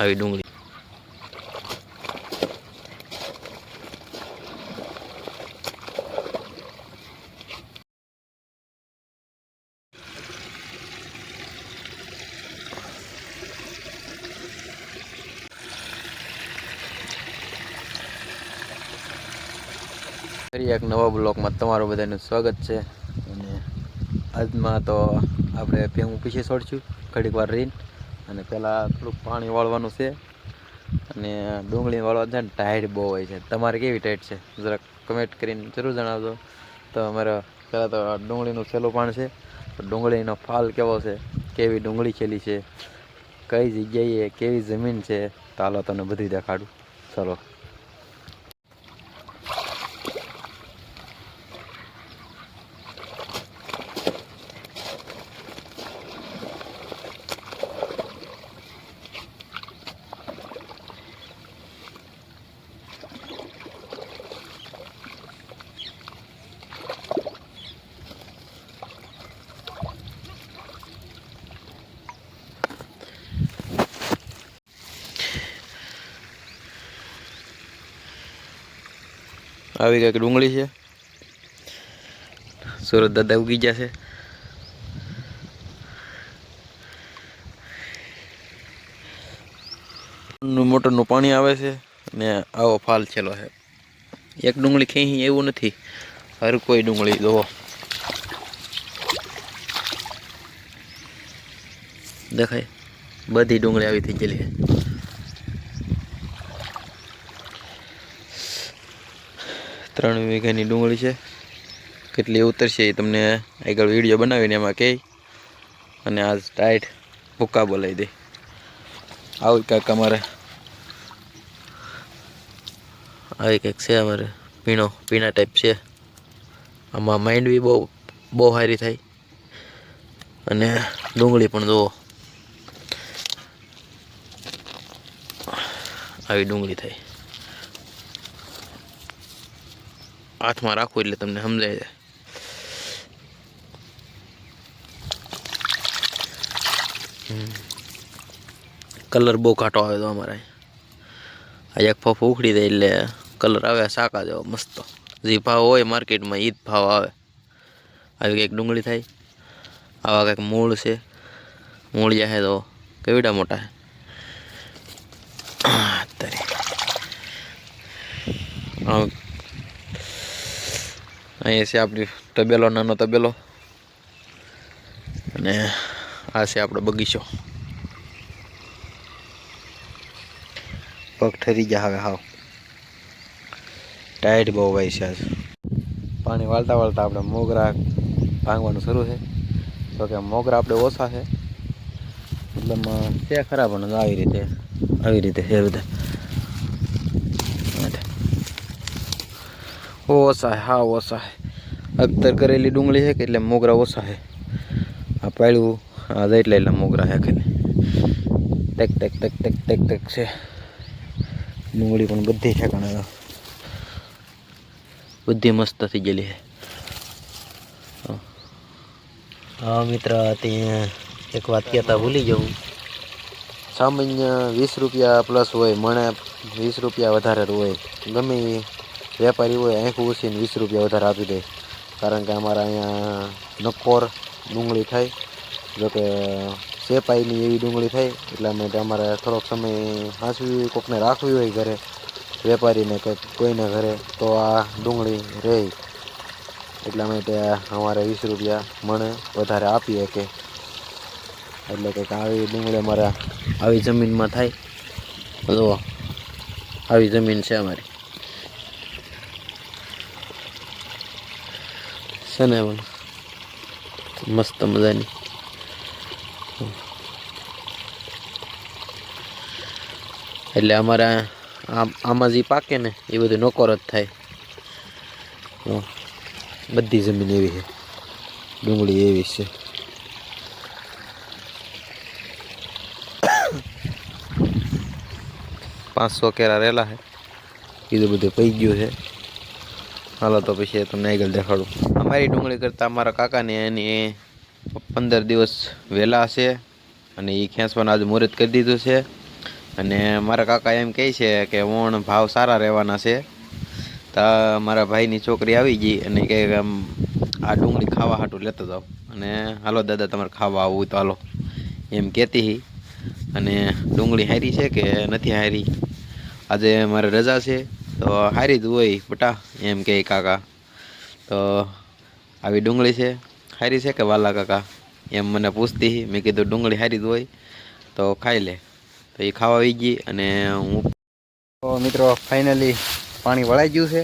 આવી ડુંગળી ફરી એક નવા બ્લોકમાં તમારું બધાનું સ્વાગત છે. અને આજમાં તો આપણે ભેગું પીછે છોડશું. ઘડીક વાર રહીને. અને પહેલાં થોડુંક પાણી વાળવાનું છે. અને ડુંગળી વાળવા છે ને ટાઈટ બહુ હોય છે. તમારે કેવી ટાઈટ છે? જરાક કમેન્ટ કરીને જરૂર જણાવજો. તો અમારે પહેલાં તો ડુંગળીનું છેલ્લું પાણ છે. ડુંગળીનો ફાલ કેવો છે? કેવી ડુંગળી ખેલી છે? કઈ જગ્યાએ કેવી જમીન છે? તો હાલો તમને બધી દેખાડું. ચલો. આવી કંઈક ડુંગળી છે. સુરત દાદા ઉગી ગયા છે. મોટરનું પાણી આવે છે ને આવો ફાલ છેલો છે. એક ડુંગળી ખેંચી એવું નથી. હર કોઈ ડુંગળી દો દેખાય? બધી ડુંગળી આવી થઈ ગયેલી છે. ત્રણ વીઘાની ડુંગળી છે. કેટલી ઉતરશે એ તમને આગળ વીડિયો બનાવીને એમાં કહે. અને આ ટાઈટ ભૂકા બોલાવી દે. આવું કાંઈક અમારે આવી કંઈક છે અમારે પીણો, પીણા ટાઈપ છે. આમાં માઇન્ડ બી બહુ બહુ સારી થાય. અને ડુંગળી પણ જુઓ. આવી ડુંગળી થાય. હાથમાં રાખો એટલે તમને સમજાય જાય. કલર બહુ ઘાટો આવે તો અમારે આ એક ફફ ઉખડી દે એટલે કલર આવે શાકા જેવો મસ્ત. જે ભાવ હોય માર્કેટમાં એ જ ભાવ આવે. આવી કંઈક ડુંગળી થાય. આવા કંઈક મૂળ છે. મૂળ જાહે તો કેવડા મોટા છે? અત્યારે. અહીંયા છે આપણી તબેલો, નાનો તબેલો. અને આ છે આપણો બગીચો. પગ ઠરી ગયા હવે હાવ. ટાઈટ બહુ હોય છે આજ. પાણી વાળતા વાળતા આપણે મોગરા ભાંગવાનું શરૂ છે. તો કે મોગરા આપણે ઓછા છે. મતલબ છે ખરા પણ આવી રીતે આવી રીતે છે બધા. ઓછા છે હા ઓછા છે અખ્તર કરેલી ડુંગળી છે કે એટલે મોગરા ઓછા છે આ પાડ્યું આ એટલા એટલા મોગરા છે ખાલી ટેક ટેક ટેક ટેક ટેક ટેક છે. ડુંગળી પણ બધી ઠેકાણે છે. બધી મસ્ત થઈ ગયેલી છે. હા મિત્ર ત્યાં એક વાત કહેતા ભૂલી જાઉં સામાન્ય વીસ રૂપિયા પ્લસ હોય મણે વીસ રૂપિયા વધારે હોય. ગમે એ. વેપારી હોય આંખ ઉછીને વીસ રૂપિયા વધારે આપી દે કારણ કે અમારા અહીંયા નકોર ડુંગળી થાય જોકે સેપાઈની એવી ડુંગળી થાય એટલા માટે અમારે થોડોક સમય હાંસવી કોકને રાખવી હોય ઘરે, વેપારીને કે કોઈને ઘરે, તો આ ડુંગળી રહે. એટલા માટે અમારે વીસ રૂપિયા મણે વધારે આપીએ કે એટલે કંઈક આવી ડુંગળી અમારે આવી જમીનમાં થાય. જો આવી જમીન છે અમારી. છે ને પણ મસ્ત મજાની એટલે અમારે આમ આમાં જે પાકે ને, એ બધું નોકોર જ થાય. તો બધી જમીન એવી છે. ડુંગળી એવી છે. પાંચસો કેરા રહેલા છે. કીધું બધું પઈ ગયું છે. હાલો તો પછી તમને આગળ દેખાડું. અમારી ડુંગળી કરતાં અમારા કાકાને એની પંદર દિવસ વહેલા છે અને એ ખેંચવાનું આજે મુહૂર્ત કરી દીધું છે. અને મારા કાકા એમ કહે છે કે વણ ભાવ સારા રહેવાના છે. તો મારા ભાઈની છોકરી આવી ગઈ અને કહે કે આમ આ ડુંગળી ખાવા હાટું લેતો જાઓ. અને હાલો દાદા તમારે ખાવા આવવું તો હાલો. એમ કહેતી હતી અને ડુંગળી હારી છે કે નથી હારી? આજે મારે રજા છે. તો હારી જ હોય બટા, એમ કે કાકા. તો આવી ડુંગળી છે. હારી છે કે વાલા કાકા? એમ મને પૂછતી. મેં કીધું ડુંગળી હારી જ હોય, તો ખાઈ લે. તો એ ખાવા આવી ગઈ અને હું તો મિત્રો ફાઇનલી પાણી વળાઈ ગયું છે.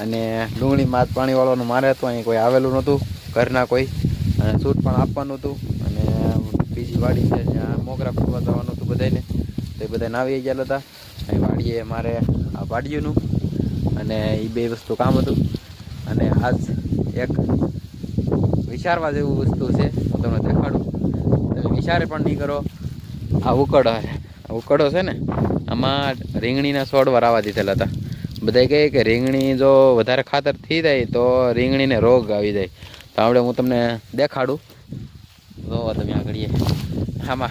અને ડુંગળીમાં માત પાણી વાળવાનું મારે હતું. અહીં કોઈ આવેલું નહોતું, ઘરના કોઈ. અને સૂટ પણ આપવાનું હતું. અને બીજી વાડી છે, જ્યાં મોગરા ફરવા જવાનું હતું બધાને તો એ બધાને આવી ગયેલા હતા. અહીં વાડીએ મારે આ પાડ્યુંનું અને એ બે વસ્તુ કામ હતું. અને આજ એક વિચારવા જેવું વસ્તુ છે, હું તમને દેખાડું. તમે વિચારે પણ નહીં કરો. આ ઉકળો આ ઉકળો છે ને, આમાં રીંગણીના છોડવા વરાવા દીધેલા હતા. બધા કહે કે રીંગણી જો વધારે ખાતર થઈ જાય તો રીંગણીને રોગ આવી જાય. તો આપણે હું તમને દેખાડું. જોવો તમે આગળ આમાં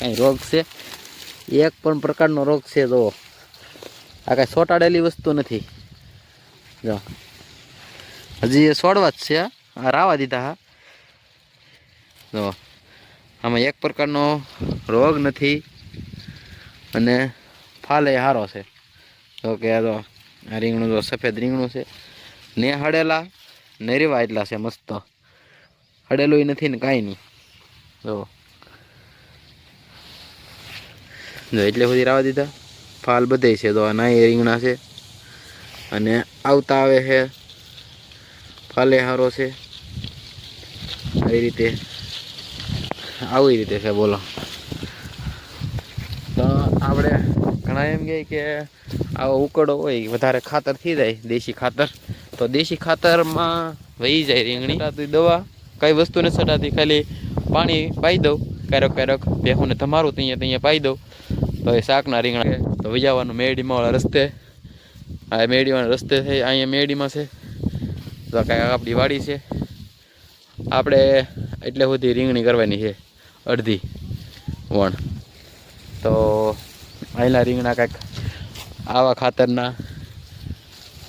કંઈ રોગ છે? એક પણ પ્રકારનો રોગ છે જો આ કાંઈ સોટાડેલી વસ્તુ નથી. જો. હજી એ સોડવા જ છે આ રાવા દીધા, હા. જો. આમાં એક પ્રકારનો રોગ નથી અને ફાલે સારો છે. તો કે તો આ રીંગણું જો સફેદ રીંગણું છે. ને હડેલા ને રેવા એટલા છે મસ્ત. હડેલું નથી ને કાંઈ નહીં. જો. જો, એટલે બધી રાવા દીધા. ફાલ બધે છે. તો આના એ રીંગણા છે. અને આવતા આવે છે. ફાલે હારો છે. આવી રીતે. આવી રીતે છે, બોલો. તો આપણે ઘણા એમ કહે કે આવો ઉકળો હોય વધારે ખાતર થઈ જાય, દેશી ખાતર. તો દેશી ખાતરમાં વહી જાય રીંગણી. દવા, કઈ વસ્તુ નથી ખાલી પાણી પાઈ દઉં. ક્યારેક ક્યારેક ભેહુંને તમારું ત્યાં ત્યાં પાઈ દઉં. તો એ શાકના રીંગણા. તો વૈયાવાનું મેડીમાં રસ્તે. આ મેડીમાં રસ્તે થઈ અહીંયા મેડીમાં છે. તો કાંઈ આપણી વાડી છે. આપણે એટલે સુધી રીંગણી કરવાની છે, અડધી વણ. તો અહીંના રીંગણા કાંઈક આવા ખાતરના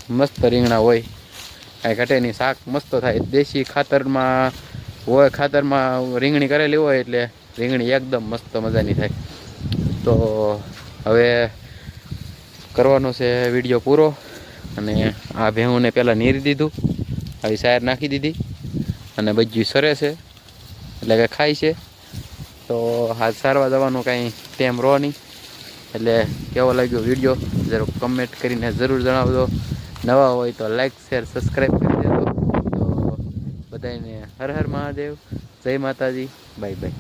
મસ્ત રીંગણા હોય. કાંઈ ઘટે શાક મસ્ત થાય. દેશી ખાતરમાં હોય, ખાતરમાં રીંગણી કરેલી હોય એટલે રીંગણી એકદમ મસ્ત મજાની થાય. તો હવે કરવાનો છે વીડિયો પૂરો. અને આ ભેહુંને પહેલાં નીરી દીધું. આવી સાયર નાખી દીધી. અને બજ્જી સરે છે. એટલે કે ખાય છે. તો હાથ સારવા જવાનું કાંઈ ટેમ રહો નહીં. એટલે કેવો લાગ્યો વીડિયો? જરૂર કમેન્ટ કરીને જરૂર જણાવજો. નવા હોય તો લાઈક શેર સબસ્ક્રાઈબ કરી દેજો. તો બધાને હર હર મહાદેવ. જય માતાજી. Bye bye